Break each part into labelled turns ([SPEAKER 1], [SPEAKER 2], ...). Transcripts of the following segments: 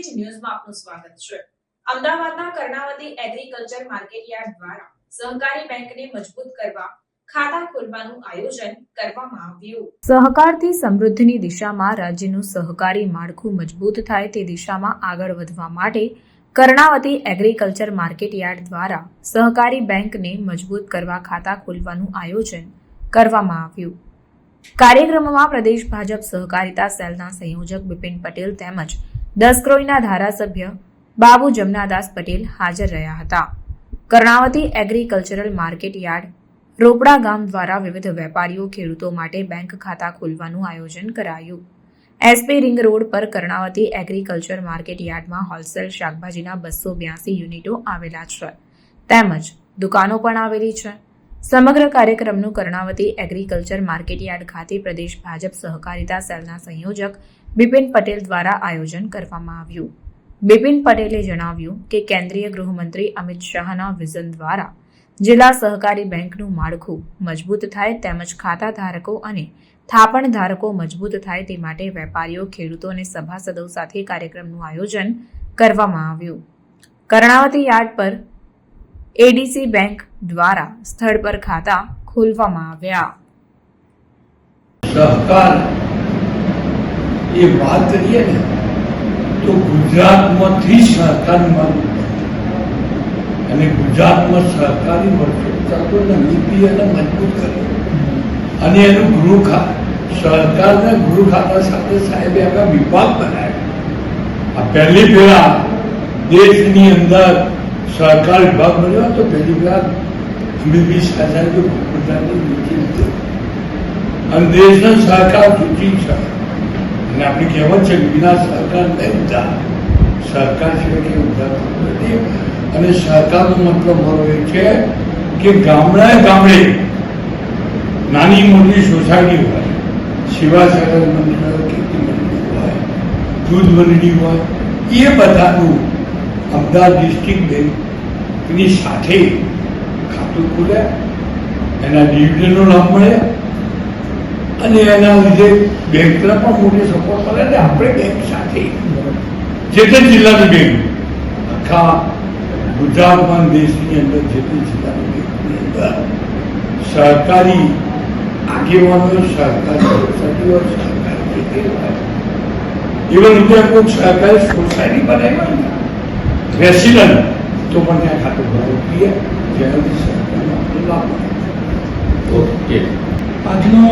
[SPEAKER 1] Heritage ન્યૂઝમાં આપનું સ્વાગત છે. અમદાવાદના કર્ણાવતી એગ્રીકલ્ચર માર્કેટયાર્ડ દ્વારા સહકારી બેંકને મજબૂત કરવા આયોજન કરવામાં સહકારથી સમૃદ્ધિની દિશામાં રાજ્યનું સહકારી માળખું મજબૂત થાય તે દિશામાં આગળ વધવા માટે કર્ણાવતી એગ્રીકલ્ચર માર્કેટયાર્ડ દ્વારા સહકારી બેંકને મજબૂત કરવા ખાતા ખોલવાનું આયોજન કરવામાં આવ્યું. કાર્યક્રમમાં પ્રદેશ ભાજપ સહકારિતા સેલના સંયોજક બિપિન પટેલ તેમજ દસક્રોઈના ધારાસભ્ય બાબુ જમનાદાસ પટેલ હાજર રહ્યા હતા. Karnavati agricultural market yard, Ropda ગામ દ્વારા વિવિધ વેપારીઓ ખેડૂતો માટે બેંક ખાતા ખોલવાનું આયોજન કરાયું. એસપી રિંગ રોડ પર કર્ણાવતી એગ્રીકલ્ચર માર્કેટ યાર્ડમાં હોલસેલ શાકભાજીના બસો બ્યાસી યુનિટો આવેલા છે. તેમજ દુકાનો પણ આવેલી છે. સમગ્ર કાર્યક્રમનું કર્ણાવતી એગ્રીકલ્ચર માર્કેટયાર્ડ ખાતે પ્રદેશ ભાજપ સહકારિતા સેલના સંયોજક બિપિન પટેલ દ્વારા આયોજન કરવામાં આવ્યું. બિપિન પટેલે જણાવ્યું કે કેન્દ્રીય ગૃહમંત્રી અમિત શાહના વિઝન દ્વારા જિલ્લા સહકારી બેંકનું માળખું મજબૂત થાય તેમજ ખાતા ધારકો અને થાપણ ધારકો મજબૂત થાય તે માટે વેપારીઓ, ખેડૂતો અને સભાસદો સાથે કાર્યક્રમનું આયોજન કરવામાં આવ્યું. કર્ણાવતી યાર્ડ પર એડીસી બેંક દ્વારા સ્થળ પર ખાતા ખોલવામાં આવ્યા.
[SPEAKER 2] સહકાર એ વાત કરીએ ને, તો ગુજરાતમાંથી સહકારી માંગ અને ગુજરાતમાં સહકારી વર્કશોપ નીતિ અને મજબૂત કરે. અને એનું ગૃહ ખા ગૃહ ખાતા સાથે સાહેબે આખા વિભાગ બનાવ્યા. આ પહેલી પહેલા દેશની અંદર સહકાર વિભાગ બન્યો તો પહેલી પહેલા વીસ હજાર વડાપ્રધાનની નીતિ હતી. અને દેશના સહકાર સૂચિત છે. અને આપણી કહેવત છે, વિના સહકાર નહીં ઉધાર સહકાર સિવાય કે ઉધાર નથી. અને સહકારનો મતલબ મારો એ છે કે ગામડાએ ગામડે નાની મોટી સોસાયટી હોય સેવા સહકાર મંડળ હોય ખેતી હોય દૂધ મંડળી હોય, એ બધાનું અમદાવાદ ડિસ્ટ્રિક્ટ બેંકની સાથે ખાતું ખુલે, એના ડિવિડન્ડનો લાભ મળે અને એના લીધે બેંકને પણ મોટી સપોર્ટ મળે ને આપણે બેંક સાથે જે તે જિલ્લાની બેંક. આખા ગુજરાતમાં દેશની અંદર જે તે જિલ્લાની બેંકની અંદર સહકારી આગેવાનો સહકારી સોસાયટીઓ સહકારી ખેતી હોય ઇવન ત્યાં કોઈ સહકારી સોસાયટી બનાવી હોય ને રેસિડન્ટ તો પણ ત્યાં ખાતું ભરવું જોઈએ. જેનાથી સરકારનો આપણને લાભ મળે.
[SPEAKER 3] ઓકે.
[SPEAKER 4] આજનો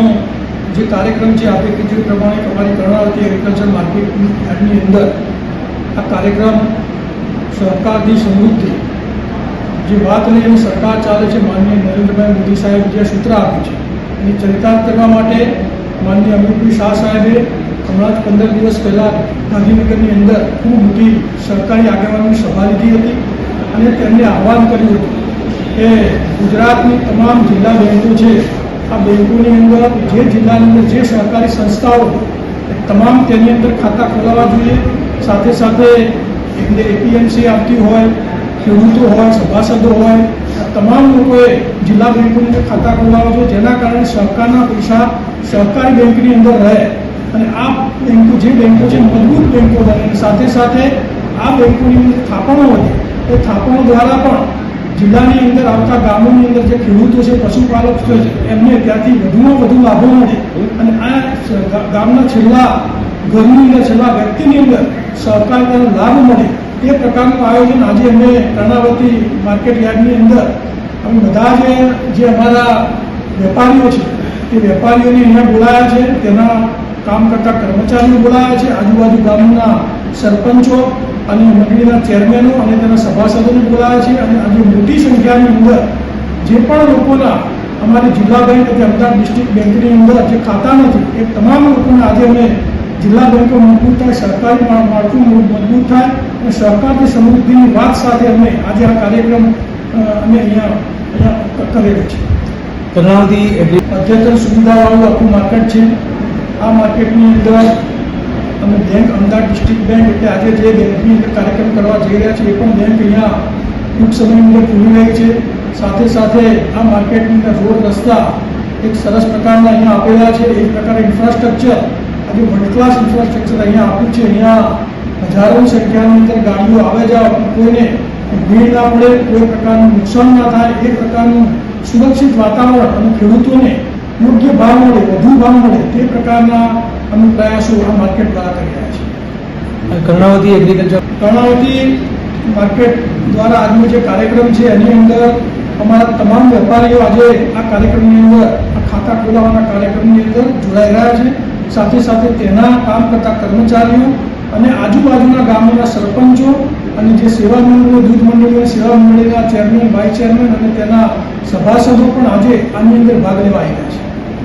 [SPEAKER 4] જે કાર્યક્રમ છે આપણે કીધું પ્રમાણે અમારી કર્ણાવતી એગ્રીકલ્ચર માર્કેટની અંદર આ કાર્યક્રમ સહકારની સમૃદ્ધિ જે વાત લઈને સરકાર ચાલે છે, માનનીય નરેન્દ્રભાઈ મોદી સાહેબ જે સૂત્ર આપ્યું છે, એની ચરિતાર્થ કરવા માટે માનનીય અમિતભાઈ શાહ સાહેબે હમણાં જ પંદર દિવસ પહેલાં ગાંધીનગરની અંદર ખૂબ મોટી સરકારી આગેવાનોની સભા લીધી હતી અને તેમને આહવાન કર્યું હતું કે ગુજરાતની તમામ જિલ્લા બેંકો છે આ બેંકોની અંદર જે જિલ્લાની અંદર જે સહકારી સંસ્થાઓ તમામ તેની અંદર ખાતા ખોલાવવા જોઈએ. સાથે સાથે એમને એપીએમસી આપતી હોય, ખેડૂતો હોય, સભાસદો હોય તમામ લોકોએ જિલ્લા બેંકોની અંદર ખાતા ખોલાવવા જોઈએ. જેના કારણે સરકારના પૈસા સહકારી બેંકની અંદર રહે. અને આ બેંકો જે બેંકો છે, મજબૂત બેંકો બને સાથે સાથે આ બેંકોની અંદર થાપણો વધે. એ થાપણો દ્વારા પણ જિલ્લાની અંદર આવતા ગામોની અંદર જે ખેડૂતો છે, પશુપાલક છે, એમને ત્યાંથી વધુમાં વધુ લાભો મળે. અને આ ગામના છેલ્લા ઘરની અંદર, છેલ્લા વ્યક્તિની અંદર સહકારનો લાભ મળે. તે પ્રકારનું આયોજન આજે અમે કર્ણાવતી માર્કેટ યાર્ડની અંદર અમે બધા જે જે અમારા વેપારીઓ છે તે વેપારીઓને અહીંયા બોલાયા છે. તેના કામ કરતા કર્મચારીઓ બોલાયા છે. આજુબાજુ ગામના સરપંચો અને મંડળીના ચેરમેનો અને તેના સભાસદોને બોલાવે છે અને આજે મોટી સંખ્યાની અંદર જે પણ લોકોના અમારી જિલ્લા બેંક અને અમદાવાદ ડિસ્ટ્રિક્ટ બેંકની અંદર જે ખાતા નથી એ તમામ લોકોને આજે અમે જિલ્લા બેંકો મજબૂત થાય સરકારી માળખું મજબૂત થાય અને સહકારની સમૃદ્ધિની વાત સાથે અમે આજે આ કાર્યક્રમ અમે અહીંયા અહીંયા કરેલો છે.
[SPEAKER 3] કર્ણાવતી
[SPEAKER 4] અદ્યતન સુવિધાવાળું આખું માર્કેટ છે. આ માર્કેટની અંદર અમે બેંક અમદાવાદ ડિસ્ટ્રિક્ટ બેંક એટલે આજે જે બેંકની અંદર કાર્યક્રમ કરવા જઈ રહ્યા છે, એ પણ બેંક અહીંયા ટૂંક સમયની અંદર ખુલી રહી છે. સાથે સાથે આ માર્કેટની અંદર રોડ, રસ્તા એક સરસ પ્રકારના અહીંયા આપેલા છે. એક પ્રકારે ઇન્ફ્રાસ્ટ્રક્ચર આજે વર્લ્ડ ક્લાસ ઇન્ફ્રાસ્ટ્રક્ચર અહીંયા આપ્યું છે. અહીંયા હજારોની સંખ્યાની અંદર ગાડીઓ આવે જાવ કોઈને ભીડ ના પડે, કોઈ પ્રકારનું નુકસાન ના થાય, એ પ્રકારનું સુરક્ષિત વાતાવરણ અને ખેડૂતોને યોગ્ય ભાવ મળે, વધુ ભાવ મળે, તે પ્રકારના અમે પ્રયાસો માર્કેટ દ્વારા કરી રહ્યા છીએ
[SPEAKER 3] કર્ણાવતી એગ્રીકલ્ચર
[SPEAKER 4] કર્ણાવતી માર્કેટ દ્વારા આજનો જે કાર્યક્રમ છે એની અંદર અમારા તમામ વેપારીઓ આજે આ કાર્યક્રમની અંદર આ ખાતા ખોલાવવાના કાર્યક્રમની અંદર જોડાઈ રહ્યા છે. સાથે સાથે તેના કામ કરતા કર્મચારીઓ અને આજુબાજુના ગામોના સરપંચો અને જે સેવા મંડળીઓ દૂધ મંડળીઓ સેવા મંડળીના ચેરમેન વાઇસ ચેરમેન અને તેના સભાસદો પણ આજે આની અંદર ભાગ લેવા આવી રહ્યા છે.